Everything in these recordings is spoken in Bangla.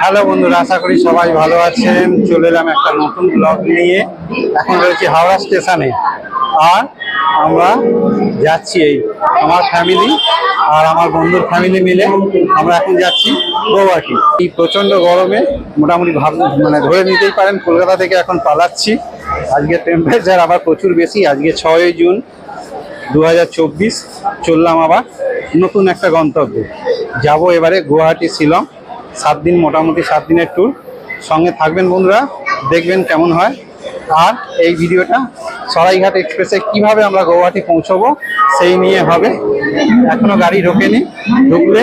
হ্যালো বন্ধুরা, আশা করি সবাই ভালো আছেন। চলে এলাম একটা নতুন ব্লগ নিয়ে। এখন রয়েছি হাওড়া স্টেশনে। আর আমরা যাচ্ছি এই আমার ফ্যামিলি আর আমার বন্ধুর ফ্যামিলি মিলে। আমরা এখন যাচ্ছি গৌহাটি এই প্রচণ্ড গরমে মোটামুটি ভাব মানে ধরে নিতেই পারেন, কলকাতা থেকে এখন পালাচ্ছি। আজকে টেম্পারেচার আবার প্রচুর বেশি, আজকে ছয়ই জুন দু হাজার চব্বিশ। চললাম আবার নতুন একটা গন্তব্যে। যাব এবারে গুয়াহাটি শিলং। সাত দিন, মোটামুটি সাত দিনের ট্যুর সঙ্গে থাকবেন বন্ধুরা, দেখবেন কেমন হয়। আর এই ভিডিওটা সরাইঘাট এক্সপ্রেসে কীভাবে আমরা গৌহাটি পৌঁছবো, সেই নিয়ে হবে। এখনও গাড়ি ঢোকেনি, ঢুকলে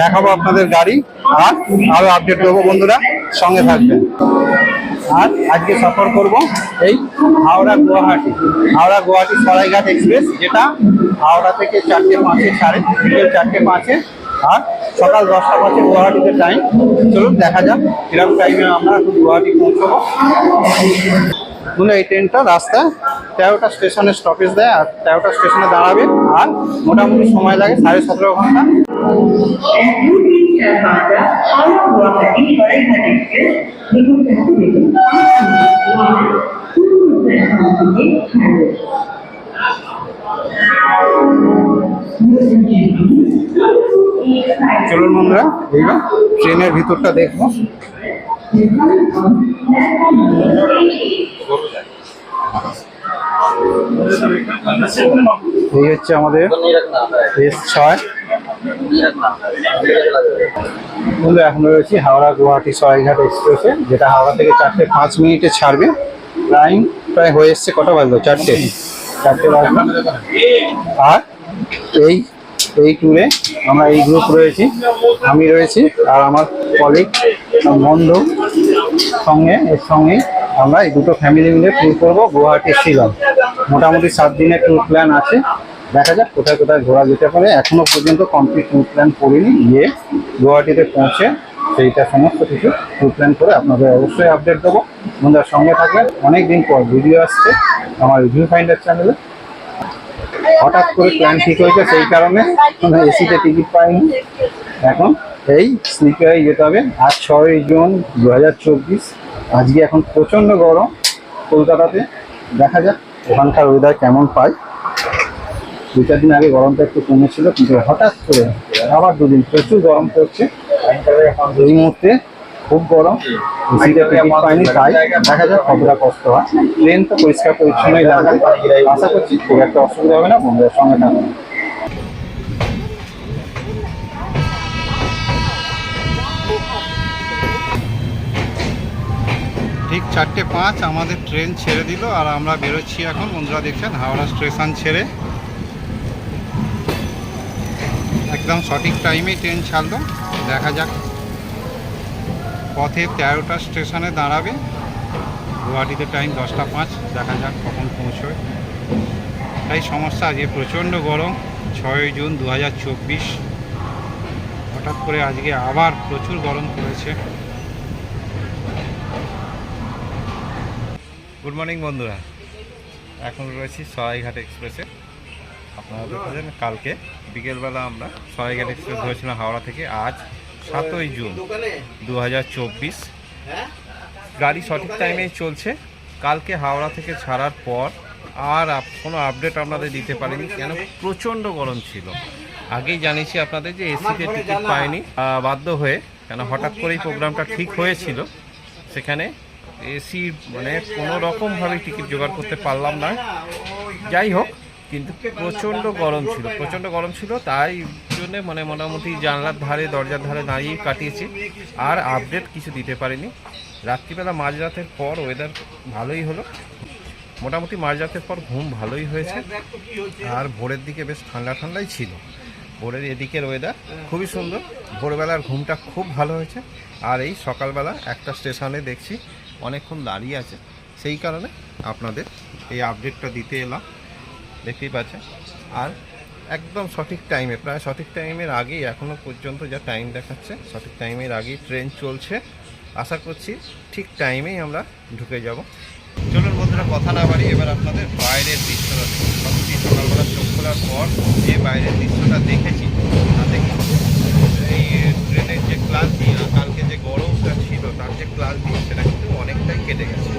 দেখাবো আপনাদের গাড়ি। আর আরও আপডেট দেবো বন্ধুরা, সঙ্গে থাকবেন। আর আজকে সফর করব এই হাওড়া গুয়াহাটি হাওড়া গুয়াহাটি সরাইঘাট এক্সপ্রেস যেটা হাওড়া থেকে চারটে পাঁচে সাড়ে চারটে পাঁচে আর সকাল দশটা পাঁচে গুয়াহাটিতে টাইম চলুন, দেখা যাক কীরকম টাইমে আমরা গুয়াহাটি পৌঁছবো। বলে এই ট্রেনটা রাস্তায় তেরোটা স্টেশনে স্টপেজ দেয় আর তেরোটা স্টেশনে দাঁড়াবে আর মোটামুটি সময় লাগে সাড়ে সতেরো ঘণ্টা। চলুন বন্ধুরা, এইবার ট্রেনের ভিতরটা দেখব। এই হচ্ছে আমাদের এস ছয়। বন্ধু এখন রয়েছি হাওড়া গুয়াহাটি সরাইঘাট এক্সপ্রেসে, যেটা হাওড়া থেকে চারটে পাঁচ মিনিটে ছাড়বে। টাইম প্রায় হয়ে এসছে কটা বাজলো? চারটে। চারটে বাজলো। আর এই এই ট্যুরে আমরা এই গ্রুপ রয়েছি। আমি রয়েছি আর আমার কলিগ বন্ধু সঙ্গে, এর সঙ্গে আমরা এই দুটো ফ্যামিলি মিলে ট্যুর করব গুয়াহাটি, শিলং। মোটামুটি সাত দিনের ট্যুর প্ল্যান আছে। দেখা যাক কোথায় কোথায় ঘোরা যেতে পারে। এখনও পর্যন্ত কমপ্লিট ট্যুর প্ল্যান করিনি। গিয়ে গুয়াহাটিতে পৌঁছে সেইটা সমস্ত কিছু ট্যুর প্ল্যান করে আপনাদের অবশ্যই আপডেট দেবো। বন্ধুরা সঙ্গে থাকবেন। অনেক দিন পর ভিডিও আসছে আমার রিভিউ ফাইন্ডার চ্যানেলে হঠাৎ করে প্ল্যান ঠিক হয়েছে, সেই কারণে এসিতে টিকিট পাইনি। এখন এই স্লিপারে যেতে হবে। আজ ছয়ই জুন দু হাজার চব্বিশ। আজকে এখন প্রচণ্ড গরম কলকাতাতে। দেখা যাক ওখানকার ওয়েদার কেমন পাই দু চার দিন আগে গরমটা একটু কমেছিল, কিন্তু হঠাৎ করে আবার দুদিন প্রচুর গরম পড়ছে। এই মুহূর্তে খুব গরম। এসিতে টিকিট পাইনি তাই দেখা যাক কতটা কষ্ট হয়। ট্রেন তো পরিষ্কার পরিচ্ছন্নই লাগবে। আশা করছি খুব একটা অসুবিধা হবে না বন্ধুদের সঙ্গে থাকবে ঠিক চারটে পাঁচ আমাদের ট্রেন ছেড়ে দিল আর আমরা বেরোচ্ছি এখন বন্ধুরা দেখছেন হাওড়া স্টেশন ছেড়ে। একদম সঠিক টাইমেই ট্রেন ছাড়লো দেখা যাক। পথে তেরোটা স্টেশনে দাঁড়াবে। গুয়াহাটিতে টাইম দশটা পাঁচ, দেখা যাক কখন পৌঁছবে। তাই সমস্যা আজকে প্রচণ্ড গরম, ছয়ই জুন দু হাজার চব্বিশ। হঠাৎ করে আজকে আবার প্রচুর গরম পড়েছে। গুড মর্নিং বন্ধুরা। এখন রয়েছি সরাইঘাট এক্সপ্রেসে আপনারা দেখেছেন, কালকে বিকেলবেলা আমরা সরাইঘাট এক্সপ্রেস ধরেছিলাম হাওড়া থেকে। আজ সাতই জুন দু হাজার চব্বিশ। গাড়ি সঠিক টাইমেই চলছে। কালকে হাওড়া থেকে ছাড়ার পর আর কোনো আপডেট আপনাদের দিতে পারিনি। কেন? প্রচণ্ড গরম ছিল। আগেই জানিয়েছি আপনাদের যে এসিতে টিকিট পাইনি আহ, বাধ্য হয়ে কেন? হঠাৎ করেই প্রোগ্রামটা ঠিক হয়েছিল। সেখানে এসি মানে কোনো রকমভাবে টিকিট জোগাড় করতে পারলাম না। যাই হোক কিন্তু প্রচণ্ড গরম ছিল প্রচণ্ড গরম ছিল তাই জন্যে মানে মোটামুটি জানলার ধারে দরজার ধারে দাঁড়িয়ে কাটিয়েছি। আর আপডেট কিছু দিতে পারিনি। রাত্রিবেলা মাঝরাতের পর ওয়েদার ভালোই হলো। মোটামুটি মাঝরাতের পর ঘুম ভালোই হয়েছে। আর ভোরের দিকে বেশ ঠান্ডা ঠান্ডাই ছিল। ভোরের এদিকের ওয়েদার খুবই সুন্দর। ভোরবেলার ঘুমটা খুব ভালো হয়েছে। আর এই সকালবেলা একটা স্টেশনে দেখছি অনেকক্ষণ দাঁড়িয়ে আছে। সেই কারণে আপনাদের এই আপডেটটা দিতে এলাম। দেখতেই পাচ্ছেন। আর একদম সঠিক টাইমে প্রায় সঠিক টাইমের আগেই এখনও পর্যন্ত যা টাইম দেখাচ্ছে, সঠিক টাইমের আগেই ট্রেন চলছে। আশা করছি ঠিক টাইমেই আমরা ঢুকে যাব। চলুন বন্ধুরা, কথা না বাড়ি এবার আপনাদের বাইরের দৃশ্যটা সত্যি সকালবেলা চোখ খোলার পর যে বাইরের দৃশ্যটা দেখেছি তাতে এই ট্রেনের যে ক্লান্তি আর কালকে যে গরমটা ছিল, তার যে ক্লান্তি, সেটা কিন্তু অনেকটাই কেটে গেছে।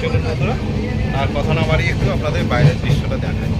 চলুন বন্ধুরা আর কথা না বাড়িয়ে একটু আপনাদের বাইরের দৃশ্যটা দেখাই।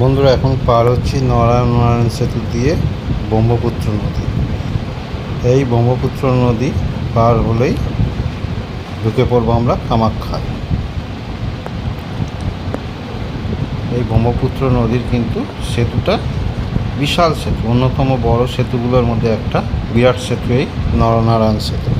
বন্ধুরা, এখন পার হচ্ছি নারায়ণ নারায়ণ সেতু দিয়ে ব্রহ্মপুত্র নদী। এই ব্রহ্মপুত্র নদী পার হলেই ঢুকে পড়ব আমরা কামাখ্যায়। এই ব্রহ্মপুত্র নদীর কিন্তু সেতুটা বিশাল সেতু, অন্যতম বড় সেতুগুলোর মধ্যে একটা, বিরাট সেতু এই নরনারায়ণ সেতু।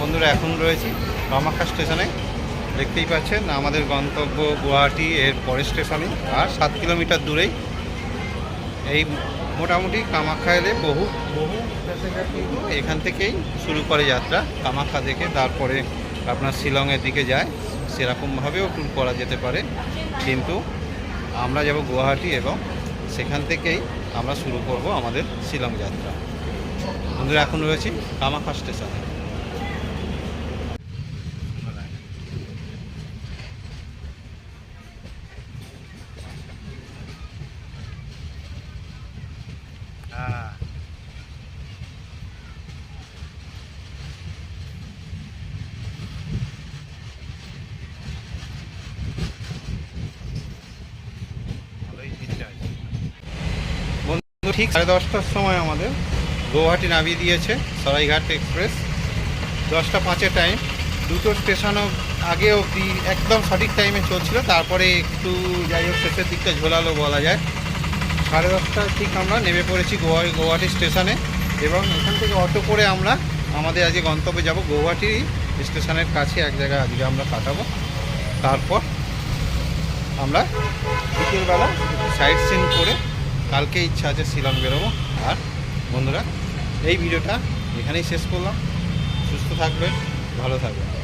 বন্ধুরা এখন রয়েছি কামাখ্যা স্টেশনে। দেখতেই পাচ্ছেন, আমাদের গন্তব্য গুয়াহাটি এর পরের স্টেশনে, আর সাত কিলোমিটার দূরেই। এই মোটামুটি কামাখ্যা এলে বহু বহু এখান থেকেই শুরু করে যাত্রা। কামাখ্যা থেকে তারপরে আপনার শিলংয়ের দিকে যায়। সেরকমভাবেও ট্যুর করা যেতে পারে। কিন্তু আমরা যাব গুয়াহাটি এবং সেখান থেকেই আমরা শুরু করব আমাদের শিলং যাত্রা। বন্ধুরা, এখন রয়েছি কামাখ্যা স্টেশনে হ্যাঁ বন্ধু ঠিক সাড়ে দশটার সময় আমাদের গৌহাটি নামিয়ে দিয়েছে, সরাইঘাট এক্সপ্রেস। দশটা পাঁচের টাইম দুটো স্টেশনও আগে অবধি একদম সঠিক টাইমে চলছিল, তারপরে একটু যাই হোক শেষের দিকটা ঝোলালো বলা যায়। সাড়ে দশটার ঠিক আমরা নেমে পড়েছি গোয়া গৌহাটি স্টেশনে এবং এখান থেকে অটো করে আমরা আমাদের আজকে গন্তব্যে যাব গৌহাটি স্টেশনের কাছে, এক জায়গায় আজকে আমরা কাটাবো। তারপর আমরা বিকেলবেলা সাইট সিন করে কালকে ইচ্ছা আছে শিলং বেরোবো। আর বন্ধুরা, এই ভিডিওটা এখানেই শেষ করলাম। সুস্থ থাকবেন, ভালো থাকবেন।